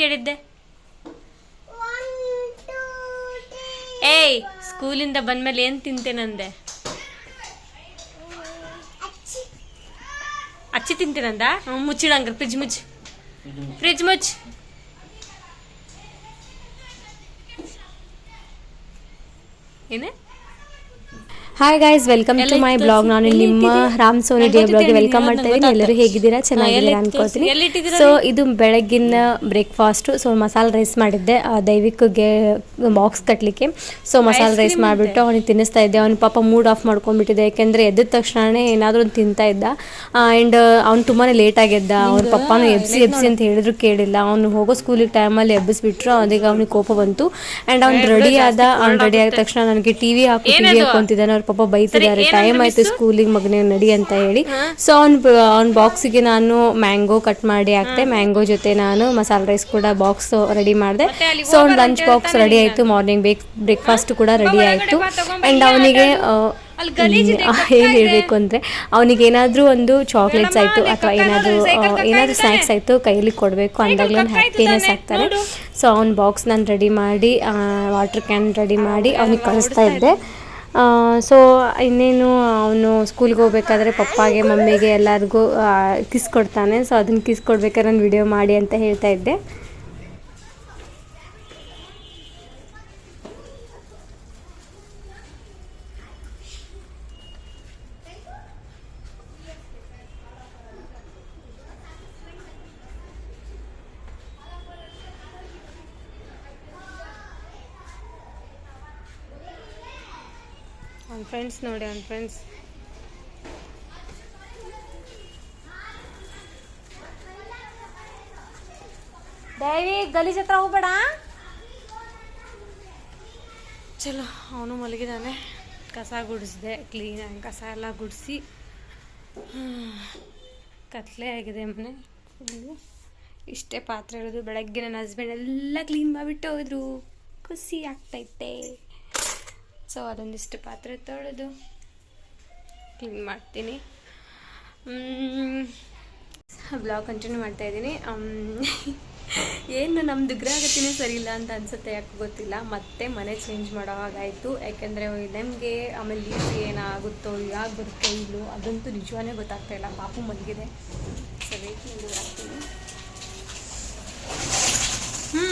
ಕೇಳಿದ್ದೆ. ಏಯ್ ಸ್ಕೂಲಿಂದ ಬಂದ್ಮೇಲೆ ಏನು ತಿಂತೇನಂದೆ ಅಚ್ಚಿ ತಿಂತೇನಂದ ಮುಚ್ಚಿಡಂಗ ಫ್ರಿಜ್ ಮುಚ್ಚ. ಫ್ರಿಜ್ ಮುಚ್ಚ. ಏನೇ? Hi guys welcome to my blog ನಾನು ನಿಮ್ಮ Ram Soni day blog welcome ಮಾಡ್ತಾ ಇದ್ದೀನಿ. ಎಲ್ಲರೂ ಹೇಗಿದ್ದೀರಾ? ಚೆನ್ನಾಗಿದ್ದೀರಾ ಅನ್ಕೋತೀನಿ. ಸೊ ಇದು ಬೆಳಗಿನ ಬ್ರೇಕ್ಫಾಸ್ಟು ಸೊ ಮಸಾಲೆ ರೈಸ್ ಮಾಡಿದ್ದೆ. ದೈವಿಕ್ಗೆ ಬಾಕ್ಸ್ ಕಟ್ಟಲಿಕ್ಕೆ ಸೊ ಮಸಾಲೆ ರೈಸ್ ಮಾಡಿಬಿಟ್ಟು ಅವನಿಗೆ ತಿನ್ನಿಸ್ತಾ ಇದ್ದೆ. ಅವ್ನು ಪಾಪ ಮೂಡ್ ಆಫ್ ಮಾಡ್ಕೊಂಡ್ಬಿಟ್ಟಿದೆ ಯಾಕೆಂದರೆ ಎದ್ದ ತಕ್ಷಣನೇ ಏನಾದರೂ ಒಂದು ತಿಂತಾ ಇದ್ದ. ಆ್ಯಂಡ್ ಅವ್ನು ತುಂಬಾ ಲೇಟ್ ಆಗಿದ್ದ. ಅವ್ನ ಪಪ್ಪನೂ ಎಬ್ಸಿ ಎಬ್ಸಿ ಅಂತ ಹೇಳಿದ್ರು ಕೇಳಿಲ್ಲ. ಅವ್ನು ಹೋಗೋ ಸ್ಕೂಲಿಗೆ ಟೈಮಲ್ಲಿ ಎಬ್ಬಿಸ್ಬಿಟ್ರು. ಅವನಿಗೆ ಅವ್ನಿಗೆ ಕೋಪ ಬಂತು. ಆ್ಯಂಡ್ ಅವ್ನು ರೆಡಿ ಆದ ಅವ್ನು ರೆಡಿ ಆದ ತಕ್ಷಣ ನನಗೆ ಟಿವಿ ಟಿ ಟಿವಿ ಹಾಕೊಂತಿದ್ದಾನೆ ಅವ್ರ ಪಾಪ ಬೈತಿದ್ದಾರೆ. ಟೈಮ್ ಆಯ್ತು ಸ್ಕೂಲಿಗೆ ಮಗನೇ ನಡಿ ಅಂತ ಹೇಳಿ. ಸೊ ಅವ್ನ ಅವ್ನ ಬಾಕ್ಸಿಗೆ ನಾನು ಮ್ಯಾಂಗೋ ಕಟ್ ಮಾಡಿ ಹಾಕ್ತೆ ಮ್ಯಾಂಗೋ ಜೊತೆ ನಾನು ಮಸಾಲೆ ರೈಸ್ ಕೂಡ ಬಾಕ್ಸ್ ರೆಡಿ ಮಾಡಿದೆ. ಸೊ ಅವ್ನ ಲಂಚ್ ಬಾಕ್ಸ್ ರೆಡಿ ಆಯಿತು ಮಾರ್ನಿಂಗ್ ಬೇಕ್ ಬ್ರೇಕ್ಫಾಸ್ಟ್ ಕೂಡ ರೆಡಿ ಆಯಿತು. ಆ್ಯಂಡ್ ಅವನಿಗೆ ಏನು ಹೇಳಬೇಕು ಅಂದರೆ ಅವನಿಗೆ ಏನಾದರೂ ಒಂದು ಚಾಕ್ಲೇಟ್ಸ್ ಆಯಿತು ಅಥವಾ ಏನಾದರೂ ಏನಾದರೂ ಸ್ನ್ಯಾಕ್ಸ್ ಆಯಿತು ಕೈಯಲ್ಲಿ ಕೊಡಬೇಕು. ಅಂದಾಗಲೇ ಒಂದು ಹ್ಯಾಪಿನೆಸ್ ಆಗ್ತಾರೆ ಸೊ ಅವ್ನ ಬಾಕ್ಸ್ ನಾನು ರೆಡಿ ಮಾಡಿ ವಾಟರ್ ಕ್ಯಾನ್ ರೆಡಿ ಮಾಡಿ ಅವ್ನಿಗೆ ಕಳಿಸ್ತಾ ಇದ್ದೆ. ಸೊ ಇನ್ನೇನು ಅವನು ಸ್ಕೂಲ್ಗೆ ಹೋಗ್ಬೇಕಾದ್ರೆ ಪಪ್ಪಾಗೆ, ಮಮ್ಮಿಗೆ ಎಲ್ಲರಿಗೂ ಕಿಸ್ ಕೊಡ್ತಾನೆ. ಸೊ ಅದನ್ನು ಕಿಸ್ ಕೊಡ್ಬೇಕಾದ್ರೆ ನಾನು ವಿಡಿಯೋ ಮಾಡಿ ಅಂತ ಹೇಳ್ತಾ ಇದ್ದೆ. ಅವ್ನ ಫ್ರೆಂಡ್ಸ್ ನೋಡಿ ಅವ್ನ ಫ್ರೆಂಡ್ಸ್ ಡೈರಿ, ಗಲೀಜ್ ಹತ್ರ ಹೋಗ್ಬೇಡ. ಚಲೋ, ಅವನು ಮಲಗಿದ್ದಾನೆ ಕಸ ಗುಡಿಸ್ದೆ ಕ್ಲೀನಾಗಿ ಕಸ ಎಲ್ಲ ಗುಡಿಸಿ. ಕತ್ಲೆ ಆಗಿದೆ ಮನೆ. ಇಷ್ಟೇ ಪಾತ್ರೆ ಇರೋದು. ಬೆಳಗ್ಗೆ ನನ್ನ ಹಸ್ಬೆಂಡ್ ಎಲ್ಲ ಕ್ಲೀನ್ ಮಾಡಿಬಿಟ್ಟು ಹೋದ್ರು. ಖುಷಿ ಆಗ್ತೈತೆ. ಸೊ ಅದೊಂದಿಷ್ಟು ಪಾತ್ರೆ ತೊಳೆದು ಕ್ಲೀನ್ ಮಾಡ್ತೀನಿ. ಬ್ಲಾಗ್ ಕಂಟಿನ್ಯೂ ಮಾಡ್ತಾ ಇದ್ದೀನಿ. ಏನು ನಮ್ಮದು ಗೃಹಗತಿನೇ ಸರಿ ಇಲ್ಲ ಅಂತ ಅನ್ಸುತ್ತೆ, ಯಾಕೆ ಗೊತ್ತಿಲ್ಲ. ಮತ್ತೆ ಮನೆ ಚೇಂಜ್ ಮಾಡೋ ಹಾಗಾಯಿತು ಯಾಕೆಂದರೆ ನಮಗೆ ಆಮೇಲೆ ಲೀಸ್ ಏನಾಗುತ್ತೋ ಯಾಕೆ ಬರುತ್ತೋ ಇಲ್ಲೋ, ಅದಂತೂ ನಿಜವಾನೇ ಗೊತ್ತಾಗ್ತಾ ಇಲ್ಲ. ಪಾಪು ಮಲಗಿದೆ. ಸೊ ವೇಟ್ ಹ್ಞೂ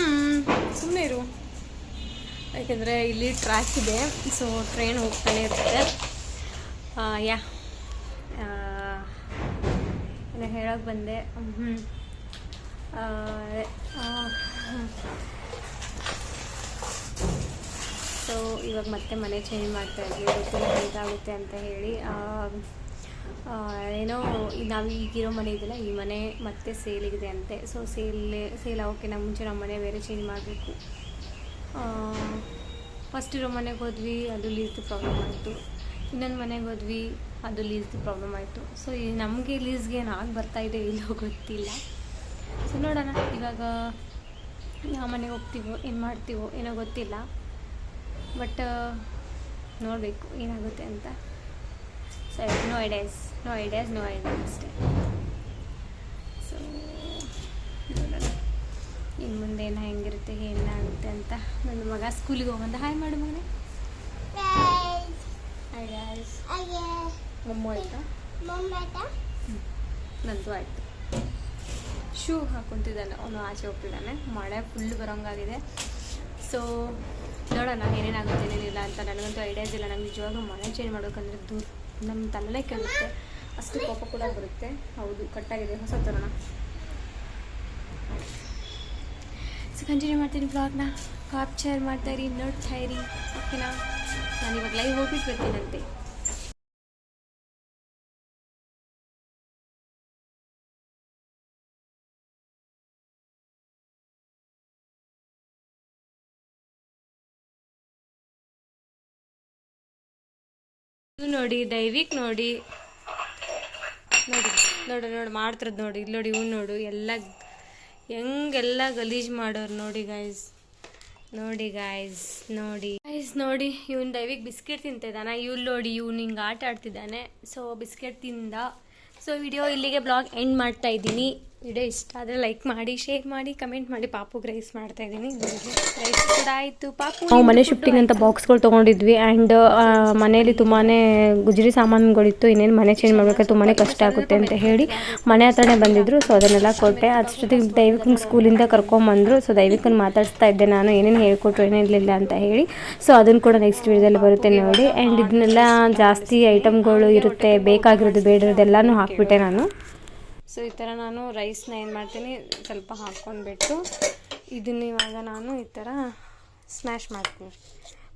ಸುಮ್ಮನೆ ಇರು. ಯಾಕೆಂದರೆ ಇಲ್ಲಿ ಟ್ರ್ಯಾಕ್ ಇದೆ ಸೊ ಟ್ರೈನ್ ಹೋಗ್ತಾನೆ ಇರುತ್ತೆ. ಯಾ ಹೇಳೋಕೆ ಬಂದೆ. ಹ್ಞೂ ಸೊ ಇವಾಗ ಮತ್ತೆ ಮನೆ ಚೇಂಜ್ ಮಾಡ್ತಾ ಇದ್ವಿ. ಗೊತ್ತಿಲ್ಲ ಹೇಗಾಗುತ್ತೆ ಅಂತ ಹೇಳಿ. ಏನೋ ನಾವು ಈಗಿರೋ ಮನೆ ಇದೆಯಲ್ಲ ಈ ಮನೆ ಮತ್ತೆ ಸೇಲಿಗಿದೆ ಅಂತೆ. ಸೊ ಸೇಲ್ ಸೇಲ್ ನಮ್ಮ ಮುಂಚೆ ನಮ್ಮ ಮನೆ ಬೇರೆ ಚೇಂಜ್ ಮಾಡಬೇಕು. ಫಸ್ಟ್ ಇರೋ ಮನೆಗೆ ಹೋದ್ವಿ, ಅದು ಲೀಸ್ದು ಪ್ರಾಬ್ಲಮ್ ಆಯಿತು. ಇನ್ನೊಂದು ಮನೆಗೆ ಹೋದ್ವಿ, ಅದು ಲೀಸ್ದು ಪ್ರಾಬ್ಲಮ್ ಆಯಿತು. ಸೊ ಈ ನಮಗೆ ಲೀಸ್ಗೆ ಏನು ಆಗಿ ಬರ್ತಾಯಿದೆ ಇಲ್ಲೋ ಗೊತ್ತಿಲ್ಲ. ಸೊ ನೋಡೋಣ, ಇವಾಗ ಯಾವ ಮನೆಗೆ ಹೋಗ್ತೀವೋ, ಏನು ಮಾಡ್ತೀವೋ, ಏನೋ ಗೊತ್ತಿಲ್ಲ. ಬಟ್ ನೋಡಬೇಕು ಏನಾಗುತ್ತೆ ಅಂತ. So no ideas no ideas no ideas ಅಷ್ಟೇ ಸೊ ನೋಡೋಣ ಇನ್ನು ಮುಂದೆ ಏನು ಹೆಂಗಿರುತ್ತೆ ಏನಾಗುತ್ತೆ ಅಂತ ನನ್ನ ಮಗ ಸ್ಕೂಲಿಗೆ ಹೋಗಂದ ಹಾಯ್ ಮಾಡು ಮಗನೇ. ನಂದು ಆಯಿತು. ಶೂ ಹಾಕೊಂತಿದ್ದಾನೆ, ಅವನು ಆಚೆ ಹೋಗ್ತಿದ್ದಾನೆ. ಮಳೆ ಫುಲ್ ಬರೋಂಗಾಗಿದೆ. ಸೊ ನೋಡೋಣ ಏನೇನಾಗುತ್ತೆ, ಏನೇನಿಲ್ಲ ಅಂತ. ನನಗಂತೂ ಐಡಿಯಾಸ್ ಇಲ್ಲ. ನಂಗೆ ನಿಜವಾಗ್ಲೂ ಮನೆ ಚೇಂಜ್ ಮಾಡ್ಬೇಕಂದ್ರೆ ದೂರ ನಮ್ಮ ತಲೆ ಕೇಳುತ್ತೆ ಅಷ್ಟು ಕೋಪ ಕೂಡ ಬರುತ್ತೆ. ಹೌದು ಕಟ್ಟಾಗಿದೆ ಹೊಸ ತರೋಣ ಸೊ ಕಂಟಿನ್ಯೂ ಮಾಡ್ತೀನಿ ಬ್ಲಾಗ್ನ ಕ್ಯಾಪ್ಚರ್ ಮಾಡ್ತಾ ಇರಿ ನೋಡ್ತಾ ಇರಿ ಓಕೆನಾ ನಾನು ಇವಾಗ ಲೈವ್ ಹೋಗ್ಬಿಟ್ಟು ಬರ್ತೀನಂತೆ. ನೋಡಿ, ದೈವಿಕ್ ನೋಡಿ. ನೋಡಿ, ನೋಡು ನೋಡು, ಮಾಡ್ತಿರೋದು ನೋಡಿ. ಇಲ್ಲಿ ನೋಡಿ, ಇವ್ನು ನೋಡು, ಎಲ್ಲ ಹೆಂಗೆಲ್ಲ ಗಲೀಜು ಮಾಡೋರು ನೋಡಿ ಗಾಯ್ಸ್ ನೋಡಿ ಗಾಯ್ಸ್ ನೋಡಿ. ಗಾಯ್ಸ್ ನೋಡಿ, ಇವನು ದಯವಿಗೆ ಬಿಸ್ಕೆಟ್ ತಿಂತಿದ್ದಾನೆ. ಇವ್ನು ನೋಡಿ, ಇವ್ನು ಹಿಂಗೆ ಆಟ ಆಡ್ತಿದ್ದಾನೆ. ಸೊ ಬಿಸ್ಕೆಟ್ ತಿಂದ. ಸೊ ವಿಡಿಯೋ ಇಲ್ಲಿಗೆ ಬ್ಲಾಗ್ ಎಂಡ್ ಮಾಡ್ತಾ ಇದ್ದೀನಿ. ವಿಡಿಯೋ ಇಷ್ಟ ಆದರೆ ಲೈಕ್ ಮಾಡಿ ಶೇರ್ ಮಾಡಿ ಕಮೆಂಟ್ ಮಾಡಿ ಪಾಪುಗೆ ರೈಸ್ ಮಾಡ್ತಾ ಇದ್ದೀನಿ. ರೈಸ್ ಕೂಡ ಆಯಿತು. ಪಾಪು ನಾವು ಮನೆ ಶಿಫ್ಟಿಂಗ್ ಅಂತ ಬಾಕ್ಸ್ಗಳು ತೊಗೊಂಡಿದ್ವಿ ಆ್ಯಂಡ್ ಮನೆಯಲ್ಲಿ ತುಂಬಾ ಗುಜರಿ ಸಾಮಾನುಗಳಿತ್ತು ಇನ್ನೇನು ಮನೆ ಚೇಂಜ್ ಮಾಡ್ಬೇಕಾದ್ರೆ ತುಂಬಾ ಕಷ್ಟ ಆಗುತ್ತೆ ಅಂತ ಹೇಳಿ ಮನೆ ಹತ್ರನೇ ಬಂದಿದ್ರು. ಸೊ ಅದನ್ನೆಲ್ಲ ಕೊಟ್ಟೆ. ಅಷ್ಟೊತ್ತಿಗೆ ದೈವಿಕನ್ ಸ್ಕೂಲಿಂದ ಕರ್ಕೊಂಬಂದರು ಸೊ ದೈವಿಕನ ಮಾತಾಡಿಸ್ತಾ ಇದ್ದೆ ನಾನು. ಏನೇನು ಹೇಳ್ಕೊಟ್ರು ಏನಿರಲಿಲ್ಲ ಅಂತ ಹೇಳಿ. ಸೊ ಅದನ್ನು ಕೂಡ ನೆಕ್ಸ್ಟ್ ವಿಡಿಯೋದಲ್ಲಿ ಬರುತ್ತೆ ನೋಡಿ. ಆ್ಯಂಡ್ ಇದನ್ನೆಲ್ಲ ಜಾಸ್ತಿ ಐಟಮ್ಗಳು ಇರುತ್ತೆ ಬೇಕಾಗಿರೋದು ಬೇಡಿರೋದೆಲ್ಲನೂ ಹಾಕ್ಬಿಟ್ಟೆ ನಾನು. ಸೊ, ಈ ಥರ ನಾನು ರೈಸ್ನ ಏನು ಮಾಡ್ತೀನಿ, ಸ್ವಲ್ಪ ಹಾಕ್ಕೊಂಡ್ಬಿಟ್ಟು ಇದನ್ನ ಇವಾಗ ನಾನು ಈ ಥರ ಸ್ಮ್ಯಾಶ್ ಮಾಡ್ತೀನಿ.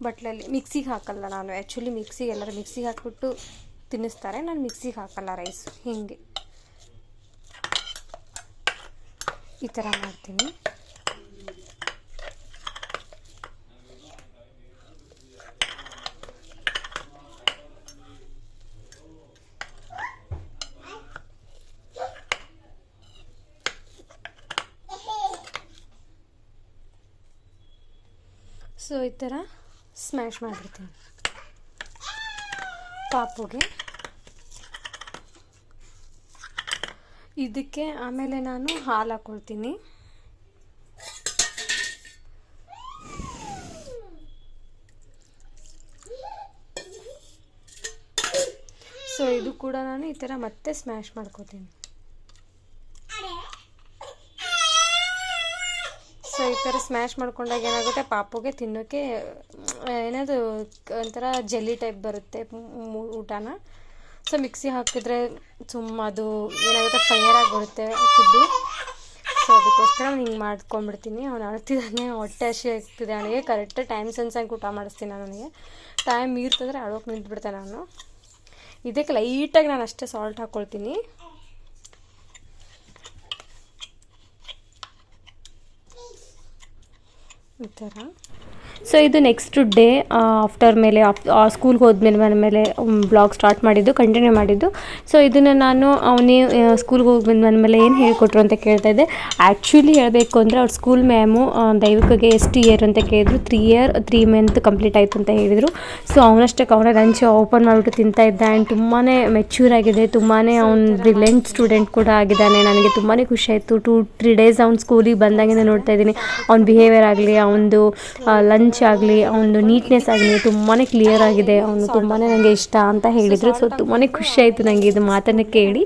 ಬಟ್ಲಲ್ಲಿ ಮಿಕ್ಸಿಗೆ ಹಾಕಲ್ಲ ನಾನು. ಆ್ಯಕ್ಚುಲಿ ಮಿಕ್ಸಿಗೆ ಎಲ್ಲರೂ ಮಿಕ್ಸಿಗೆ ಹಾಕ್ಬಿಟ್ಟು ತಿನ್ನಿಸ್ತಾರೆ. ನಾನು ಮಿಕ್ಸಿಗೆ ಹಾಕಲ್ಲ ರೈಸ್ ಹೀಗೆ. ಈ ಥರ ಮಾಡ್ತೀನಿ. ಸೊ, ಈ ಥರ ಸ್ಮ್ಯಾಶ್ ಮಾಡಿರ್ತೀನಿ ಪಾಪುಗೆ. ಇದಕ್ಕೆ ಆಮೇಲೆ ನಾನು ಹಾಲು ಹಾಕ್ಕೊಳ್ತೀನಿ ಸೊ, ಇದು ಕೂಡ ನಾನು ಈ ಥರ ಮತ್ತೆ ಸ್ಮ್ಯಾಶ್ ಮಾಡ್ಕೋತೀನಿ. ಸೊ, ಈ ಥರ ಸ್ಮ್ಯಾಶ್ ಮಾಡ್ಕೊಂಡಾಗ ಏನಾಗುತ್ತೆ? ಪಾಪುಗೆ ತಿನ್ನೋಕ್ಕೆ ಏನದು ಒಂಥರ ಜೆಲ್ಲಿ ಟೈಪ್ ಬರುತ್ತೆ ಊಟನ. ಸೊ ಮಿಕ್ಸಿ ಹಾಕಿದ್ರೆ ಸುಮ್ಮ ಅದು ಏನಾಗುತ್ತೆ? ಫೈಯರ್ ಆಗಿ ಬರುತ್ತೆ ಫುಡ್ಡು ಸೊ, ಅದಕ್ಕೋಸ್ಕರ ನಾನು ಹಿಂಗೆ ಮಾಡ್ಕೊಂಡ್ಬಿಡ್ತೀನಿ. ಅವ್ನು ಅಳ್ತಿದ್ದಾನೆ, ಹೊಟ್ಟೆ ಹಸಿ ಆಗ್ತಿದೆ ಅವನಿಗೆ. ಕರೆಕ್ಟ್ ಟೈಮ್ ಸೆನ್ಸಾಗಿ ಊಟ ಮಾಡಿಸ್ತೀನಿ ನಾನು ನನಗೆ ಟೈಮ್ ಮೀರ್ತಂದರೆ ಅಳೋಕೆ ನಿಂತ್ಬಿಡ್ತಾನೆ ನಾನು. ಇದಕ್ಕೆ ಲೈಟಾಗಿ ನಾನು ಅಷ್ಟೇ ಸಾಲ್ಟ್ ಹಾಕ್ಕೊಳ್ತೀನಿ ಈ ಥರ. ಸೊ ಇದು ನೆಕ್ಸ್ಟ್ ಡೇ ಆಫ್ಟರ್ ಮೇಲೆ ಸ್ಕೂಲ್ಗೆ ಹೋದ್ಮೇಲೆ ಮನೆ ಮೇಲೆ ಬ್ಲಾಗ್ ಸ್ಟಾರ್ಟ್ ಮಾಡಿದ್ದು ಕಂಟಿನ್ಯೂ ಮಾಡಿದ್ದು. ಸೊ ಇದನ್ನು ನಾನು ಅವನೇ ಸ್ಕೂಲ್ಗೆ ಹೋಗಿ ಬಂದ ಮೇಲೆ ಏನು ಹೇಳಿಕೊಟ್ರು ಅಂತ ಕೇಳ್ತಾ ಇದ್ದೆ. ಆ್ಯಕ್ಚುಲಿ ಹೇಳಬೇಕು ಅಂದರೆ ಅವ್ರ ಸ್ಕೂಲ್ ಮ್ಯಾಮು ದೈವಿಕಗೆ ಎಷ್ಟು ಇಯರ್ ಅಂತ ಕೇಳಿದ್ರು three year three month complete ಆಯಿತು ಅಂತ ಹೇಳಿದರು. ಸೊ ಅವನಷ್ಟಕ್ಕೆ ಅವನ ಲಂಚ್ ಓಪನ್ ಮಾಡಿಬಿಟ್ಟು ತಿಂತಾ ಇದ್ದ ಆ್ಯಂಡ್ ತುಂಬಾ ಮೆಚ್ಯೂರ್ ಆಗಿದೆ ತುಂಬಾ ಅವ್ನು ಬ್ರಿಲಿಯಂಟ್ ಸ್ಟೂಡೆಂಟ್ ಕೂಡ ಆಗಿದ್ದಾನೆ ನನಗೆ ತುಂಬಾ ಖುಷಿ ಆಯಿತು. ಟೂ ತ್ರೀ ಡೇಸ್ ಅವ್ನು ಸ್ಕೂಲಿಗೆ ಬಂದಾಗಿಂದ ನೋಡ್ತಾ ಇದ್ದೀನಿ. ಅವ್ನ ಬಿಹೇವಿಯರ್ ಆಗಲಿ ಅವನದು ಲಂಚ್ ಆಗಲಿ, ಅವನದು ನೀಟ್ನೆಸ್ ಆಗಲಿ ತುಂಬಾ ಕ್ಲಿಯರ್ ಆಗಿದೆ. ಅವನು ತುಂಬಾ ನನಗೆ ಇಷ್ಟ ಅಂತ ಹೇಳಿದರು. ಸೊ ತುಂಬಾ ಖುಷಿ ಆಯಿತು ನನಗೆ ಇದು ಮಾತನ್ನು ಕೇಳಿ.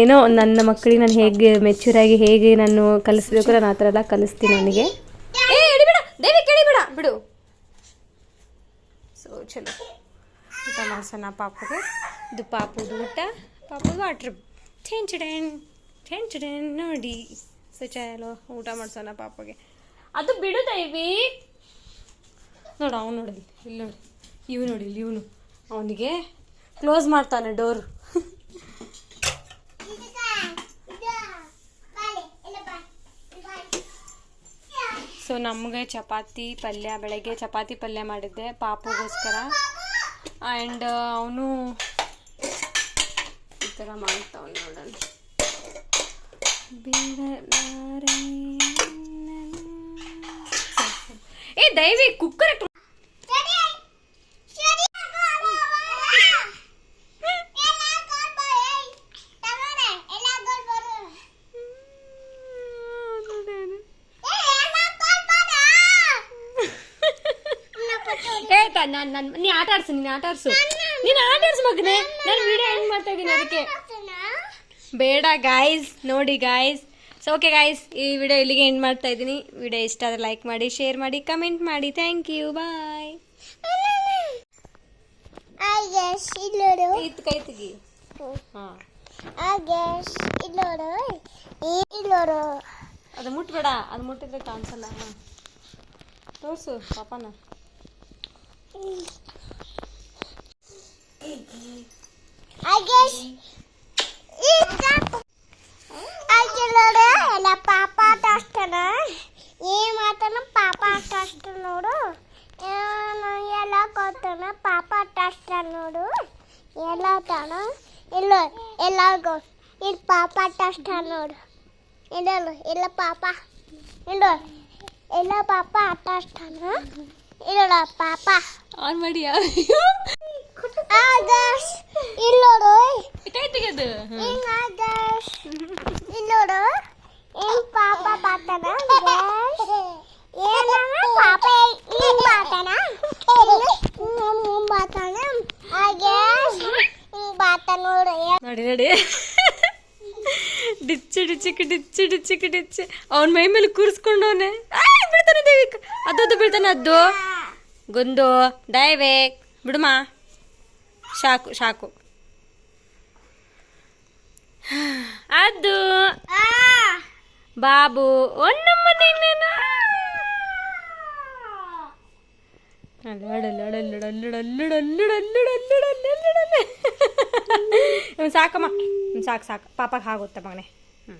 ಏನೋ ನನ್ನ ಮಕ್ಕಳಿಗೆ ನಾನು ಹೇಗೆ ಮೆಚ್ಯೂರಾಗಿ ಹೇಗೆ ನಾನು ಕಲಿಸ್ಬೇಕು ನಾನು ಆ ಥರ ಎಲ್ಲ ಕಲಿಸ್ತೀನಿ ನನಗೆ ಬಿಡು. ಸೊ ಚಲೋ. ಊಟ ಮಾಡ್ಸೋಣ ಇದು ಪಾಪುದು ಊಟ. ಪಾಪುದು ವಾಟ್ರ್ ಚೆಂಚಡೆನ್ ಚೆಂಚಡೆನ್ ನೋಡಿ. ಸೊ ಚಲೋ. ಊಟ ಮಾಡ್ಸೋಣ ಪಾಪುಗೆ. ಅದು ಬಿಡು ದೈವಿ. ನೋಡು, ಅವ್ನು ನೋಡಿ, ಇಲ್ಲಿ ನೋಡಿ. ಇವು ನೋಡಿ, ಇಲ್ಲಿ ಇವನು. ಅವನಿಗೆ ಕ್ಲೋಸ್ ಮಾಡ್ತಾನೆ ಡೋರ್ ಸೊ ನಮಗೆ ಚಪಾತಿ ಪಲ್ಯ, ಬೆಳಗ್ಗೆ ಚಪಾತಿ ಪಲ್ಯ ಮಾಡಿದ್ದೆ, ಪಾಪುಗೋಸ್ಕರ. ಆ್ಯಂಡ್ ಅವನು ಈ ಥರ ಮಾಡ್ತಾವನು ನೋಡೋಣ. ಏ ದಯವಿ ಕುಕ್ಕರ್ ನಾನು ನೀ ಆಟ ಆಡ್ಸು ನೀನು ಆಟಾಡ್ಸು. ನೀನು ಆಟಾಡ್ಸು ಮಗನೇ. ನಾನು ವಿಡಿಯೋ ಎಂಡ್ ಮಾಡ್ತಾ ಇದ್ದೀನಿ ಅದಕ್ಕೆ. ಬೇಡ ಗಾಯ್ಸ್ ನೋಡಿ ಗಾಯ್ಸ್ ಸೊ ಓಕೆ ಗಾಯ್ಸ್ ಈ ವಿಡಿಯೋ ಇಲ್ಲಿಗೆ ಎಂಡ್ ಮಾಡ್ತಾ ಇದ್ದೀನಿ. ವಿಡಿಯೋ ಇಷ್ಟ ಆದ್ರೆ ಲೈಕ್ ಮಾಡಿ ಶೇರ್ ಮಾಡಿ ಕಮೆಂಟ್ ಮಾಡಿ. ಥ್ಯಾಂಕ್ ಯು ಬಾಯ್ ಇತ್ತು ಕೈ ತೆಗಿ. ಹಾಂ. ಅದು ಮುಟ್ಬೇಡ ಅದು ಮುಟ್ಟಿದ್ರೆ ಕಾಣಿಸಲ್ಲ. ತೋರಿಸು ಪಾಪನ. ಎಲ್ಲ ಪಾಪ ಆಟ ಆಡ್ತಾನ ಏನ್ ಮಾತಾನ ಪಾಪ ಆಟ ಆಡ್ತಾನ ನೋಡು ಏನು ಎಲ್ಲ ಕೊಡ್ತಾನ ಪಾಪ ಆಟ ಆಡ್ತಾನ ನೋಡು ಎಲ್ಲ ತಾನ ಇಲ್ಲ ಎಲ್ಲ ಇಲ್ಲಿ ಪಾಪ ಆಟ ಆಡ್ತಾನ ನೋಡು ಇಲ್ಲ ಇಲ್ಲ ಪಾಪ ಇಲ್ಲ ಎಲ್ಲ ಪಾಪ. ಆನ್ ಮಾಡಿ ಆದರ್ಶ್ ಇಲ್ಲೋಡು ಕೈ ತೆಗೆದು. ಹಿಂಗ ಆದರ್ಶ್. ಇಲ್ಲೋಡು ಏನ್ ಪಾಪ ಪಾತನ ಏನಮ್ಮ ಪಾಪ ಏನ್ ಪಾತನ. ಬಾತನ ಹಿಂಗ್ ಬಾತ ನೋಡು. ನೋಡಿ ನೋಡಿ. ಡಿಚ್ಚಿ ಡಿಚ್ಚಿಕ್ ಡಿಚ್ಚಿ ಡಿಚ್ಚಿಕ್ ಡಿಚ್ಚಿ. ಅವನ ಮೈ ಮೇಲೆ ಕೂರಿಸ್ಕೊಂಡವನೆ. ಬಿಡ್ತಾನೆ ಅದು ಅದದ್ದು ಬೀಳ್ತಾನೆ ಅದ್ದು ಗುಂದು ದಯವೆ ಬಿಡುಮ? Shock shock. ಅದು ಆ! ಬಾಬು ಒಂದಮ್ಮನೆ ಸಾಕಮ್ಮ. ಸಾಕು ಸಾಕು. ಪಾಪಕ್ಕೆ ಆಗುತ್ತೆ ಮಗನೆ. ಹ್ಞೂ